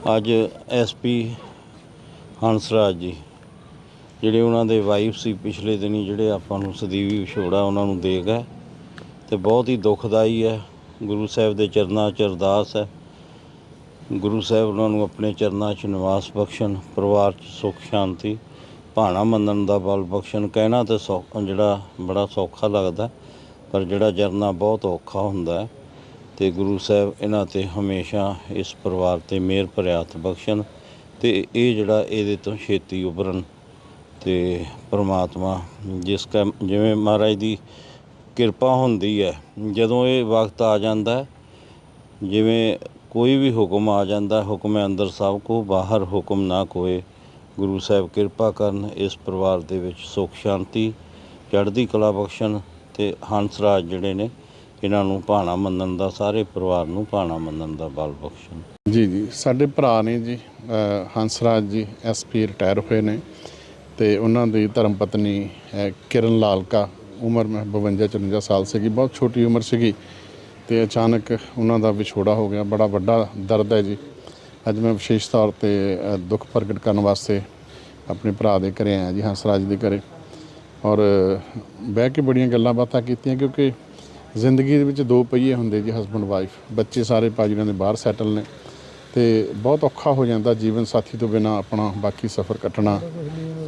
ਅੱਜ ਐਸਪੀ ਹੰਸਰਾਜ ਜੀ, ਜਿਹੜੇ ਉਹਨਾਂ ਦੇ ਵਾਈਫ ਸੀ ਪਿਛਲੇ ਦਿਨੀ, ਜਿਹੜੇ ਆਪਾਂ ਨੂੰ ਸਦੀਵੀ ਵਿਛੋੜਾ ਉਹਨਾਂ ਨੂੰ ਦੇ ਗਏ ਤੇ ਬਹੁਤ ਹੀ ਦੁਖਦਾਈ ਹੈ। ਗੁਰੂ ਸਾਹਿਬ ਦੇ ਚਰਨਾਂ 'ਚ ਅਰਦਾਸ ਹੈ। ਗੁਰੂ ਸਾਹਿਬ ਉਹਨਾਂ ਨੂੰ ਆਪਣੇ ਚਰਨਾਂ 'ਚ ਨਿਵਾਸ ਬਖਸ਼ਣ, ਪਰਿਵਾਰ 'ਚ ਸੁੱਖ, ਸ਼ਾਂਤੀ, ਭਾਣਾ ਮੰਨਣ ਦਾ ਬਲ ਬਖਸ਼ਣ, ਕਹਿਣਾ ਤੇ ਸੌ ਜਿਹੜਾ ਬੜਾ ਸੌਖਾ ਲੱਗਦਾ, ਪਰ ਜਿਹੜਾ ਜਰਨਾ ਬਹੁਤ ਔਖਾ ਹੁੰਦਾ ਹੈ। ਤੇ ਗੁਰੂ ਸਾਹਿਬ ਇਹਨਾਂ ਤੇ ਹਮੇਸ਼ਾ ਇਸ ਪਰਿਵਾਰ ਤੇ ਮਿਹਰ ਭਰਿਆ ਬਖਸ਼ਣ ਤੇ ਇਹ ਜਿਹੜਾ ਇਹਦੇ ਤੋਂ ਛੇਤੀ ਉਭਰਨ ਤੇ ਪ੍ਰਮਾਤਮਾ ਜਿਸ ਕਾ ਜਿਵੇਂ ਮਹਾਰਾਜ ਦੀ ਕਿਰਪਾ ਹੁੰਦੀ ਹੈ, ਜਦੋਂ ਇਹ ਵਕਤ ਆ ਜਾਂਦਾ ਜਿਵੇਂ ਕੋਈ ਵੀ ਹੁਕਮ ਆ ਜਾਂਦਾ, ਹੁਕਮ ਹੈ ਅੰਦਰ ਸਭ ਕੋ, ਬਾਹਰ ਹੁਕਮ ਨਾ ਕੋਏ, ਗੁਰੂ ਸਾਹਿਬ ਕਿਰਪਾ ਕਰਨ ਇਸ ਪਰਿਵਾਰ ਦੇ ਵਿੱਚ ਸੁੱਖ, ਸ਼ਾਂਤੀ, ਚੜ੍ਹਦੀ ਕਲਾ ਬਖਸ਼ਣ ਤੇ ਹੰਸਰਾਜ ਜਿਹੜੇ ਨੇ ਇਹਨਾਂ ਨੂੰ ਭਾਣਾ ਮੰਨਣ ਦਾ, ਸਾਰੇ ਪਰਿਵਾਰ ਨੂੰ ਭਾਣਾ ਮੰਨਣ ਦਾ ਬਲ ਬਖਸ਼ਣ। ਜੀ ਜੀ। ਸਾਡੇ ਭਰਾ ਨੇ ਜੀ ਹੰਸਰਾਜ ਜੀ ਐਸਪੀ ਰਿਟਾਇਰ ਹੋਏ ਨੇ ਤੇ ਉਹਨਾਂ ਦੀ ਧਰਮ ਪਤਨੀ ਕਿਰਨ ਲਾਲਕਾ, ਉਮਰ ਮੈਂ 52 54 ਸਾਲ ਸੀਗੀ, ਬਹੁਤ ਛੋਟੀ ਉਮਰ ਸੀਗੀ ਤੇ ਅਚਾਨਕ ਉਹਨਾਂ ਦਾ ਵਿਛੋੜਾ ਹੋ ਗਿਆ, ਬੜਾ ਵੱਡਾ ਦਰਦ ਹੈ ਜੀ। ਅੱਜ ਮੈਂ ਵਿਸ਼ੇਸ਼ ਤੌਰ ਤੇ ਦੁੱਖ ਪ੍ਰਗਟ ਕਰਨ ਵਾਸਤੇ ਆਪਣੇ ਭਰਾ ਦੇ ਘਰੇ ਆਇਆ ਜੀ, ਹੰਸਰਾਜ ਦੇ ਘਰੇ। ਔਰ ਬਹਿ ਕੇ ਬੜੀਆਂ ਗੱਲਾਂ ਬਾਤਾਂ ਕੀਤੀਆਂ ਕਿਉਂਕਿ ਜ਼ਿੰਦਗੀ ਦੇ ਵਿੱਚ ਦੋ ਪਹੀਏ ਹੁੰਦੇ ਜੀ ਹਸਬੰਡ ਵਾਈਫ ਬੱਚੇ ਸਾਰੇ ਭਾਜੀਆਂ ਦੇ ਬਾਹਰ ਸੈਟਲ ਨੇ ਤੇ ਬਹੁਤ ਔਖਾ ਹੋ ਜਾਂਦਾ ਜੀਵਨ ਸਾਥੀ ਤੋਂ ਬਿਨਾ ਆਪਣਾ ਬਾਕੀ ਸਫ਼ਰ ਕੱਟਣਾ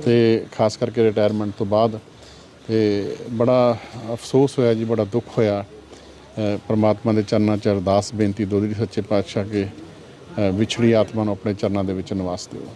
ਤੇ ਖਾਸ ਕਰਕੇ ਰਿਟਾਇਰਮੈਂਟ ਤੋਂ ਬਾਅਦ। ਤੇ ਬੜਾ ਅਫਸੋਸ ਹੋਇਆ ਜੀ, ਬੜਾ ਦੁੱਖ ਹੋਇਆ। ਪਰਮਾਤਮਾ ਦੇ ਚਰਨਾਂ 'ਚ ਅਰਦਾਸ, ਬੇਨਤੀ ਦੋਦੀ ਸੱਚੇ ਪਾਤਸ਼ਾਹ ਕੇ ਵਿਛੜੀ ਆਤਮਾ ਨੂੰ ਆਪਣੇ ਚਰਨਾਂ ਦੇ ਵਿੱਚ ਨਿਵਾਸ ਦਿਓ।